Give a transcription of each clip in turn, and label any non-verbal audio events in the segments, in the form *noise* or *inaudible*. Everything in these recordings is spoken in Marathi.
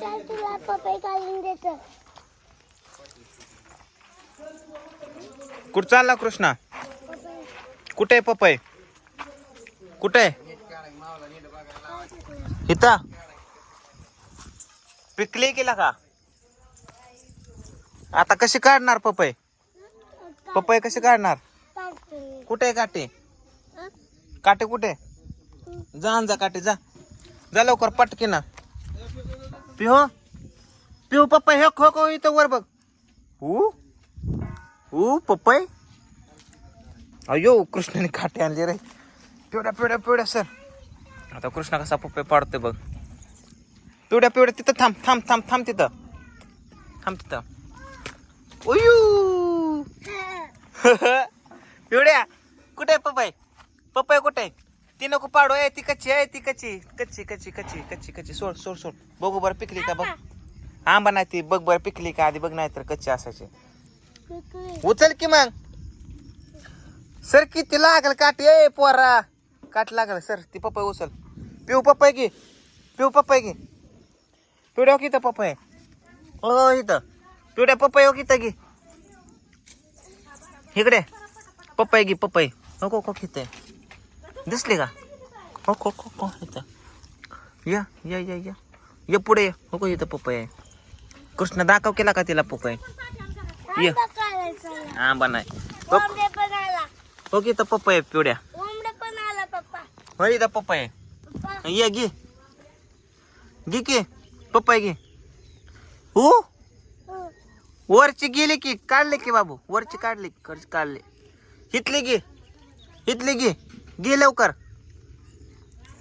चल तुला पपई काढून देतो कुठं चालला कृष्णा? कुठे आहे पपई? कुठे? आहे इथं? पिकली केला का? आता कशी काढणार पपई? पपई कशी काढणार? कुठे आहे काटे काटे कुठे? जा जा काटे जा. जा लवकर पटकी ना. पिहो. पिहो पप्पा हे खो खो इथं वर बघ. हू? हू पप्पाय अयो कृष्णाने काटे आणले रे. पिवड्या पिवड्या पिवड्या सर. आता कृष्णा कसा पप्पाय पाडतोय बघ. पिवड्या पिवड्या तिथं थांब थांब थांब थांब तिथं. थांब तिथं. उयू *laughs* पिवड्या कुठे आहे पपई पपई कुठे आहे ती नको पाडू आहे ती कच्ची आहे ती कच्ची. कच्ची कच्ची कच्ची कच्ची कच्ची. सोड सोड सोड. बघू बरं पिकली का बघ. आंबा नाही ती बघ बरं पिकली का आधी बघ नाही तर कच्ची असायची. उचल की मग. सर किती लागल काठी ए पोरा. काट लागल सर ती पप्पा उचल. पिऊ पप्पा की पिऊ पप्पा की पिवड्या हो किती पपई? हो इथं. पिवड्या पप्पा हो किती घे. इकडे. पप्पा की पपई. नको को किती दिसली का? हो को को को इथं या या या या ये पुढे ये हो को इथं पपई आहे कृष्ण दाखव केला का तिला पपई ये पण आला हो की इथं पप्पा आहे पिवड्या हो इथं पप्पा आहे ये घे घे की पप्पा घे हो हं. वरची गेली की काढले की बाबू वरची काढली काढले हितली घे हितली घे घे लवकर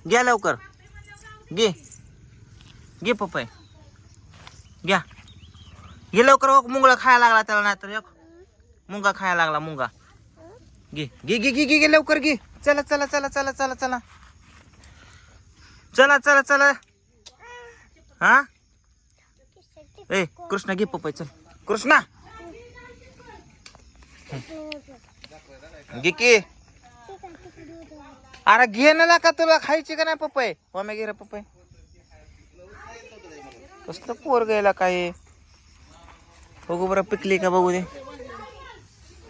घ्या लवकर. घे. घे पप्पा घ्या. घे लवकर हो मुंगळा खायला लागला त्याला नाहीतर एक. मुंगा खायला लागला मुंगा. घे. घे घे घे घे घे लवकर घे. चला चला चला चला चला चला. चला चला चला. हा? ए कृष्णा घे पपई चल. कृष्णा! घे की. अरे घे ना का तुला खायची का नाही पपई? मम्मी घे रे पपई. कसलं पोर गेला काय? बघू बरं पिकली का बघू दे.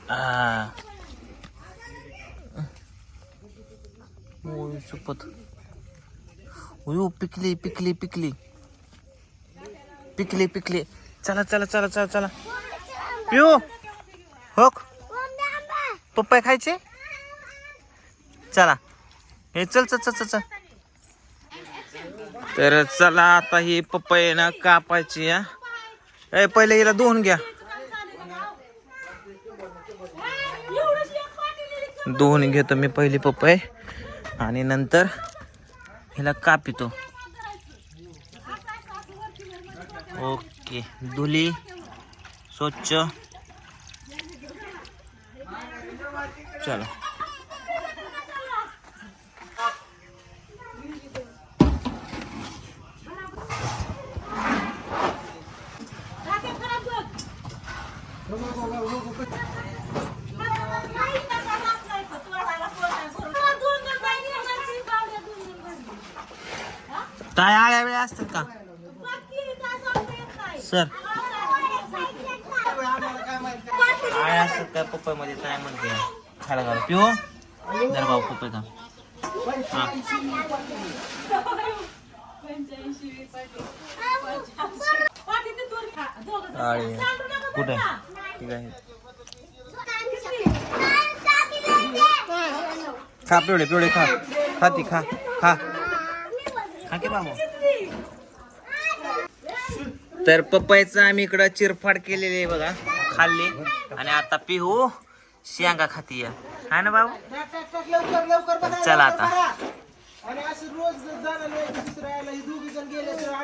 हा शपथ ओय पिकली पिकली पिकली. पिकली पिकली. चला चला चला चला चला. पिऊ आंबा. पप्पाय खायचे? चला. हे चल चल चल चल तर चला आता ही पपई ना कापायची हा. ए पहिले हिला धुवून घ्या. धुवून घेतो मी पहिली पपई. आणि नंतर हिला कापितो. ओके धुली स्वच्छ. चला. काय आळ्या वेळा असतात का? सर. आळ्या असतात काय पप्पा मध्ये काय म्हणते? खायला घाल. पिओ जर भाऊ पप्पा का आळे. कुठे? ठीक आहे. खा पिवळे पिवळे खा. खा ती खा. खा. तर पपईचं आम्ही इकडं चिरफाड केलेली आहे बघा खाल्ली. आणि आता पिहू शेंगा खाती हाय ना बाबू चला आता.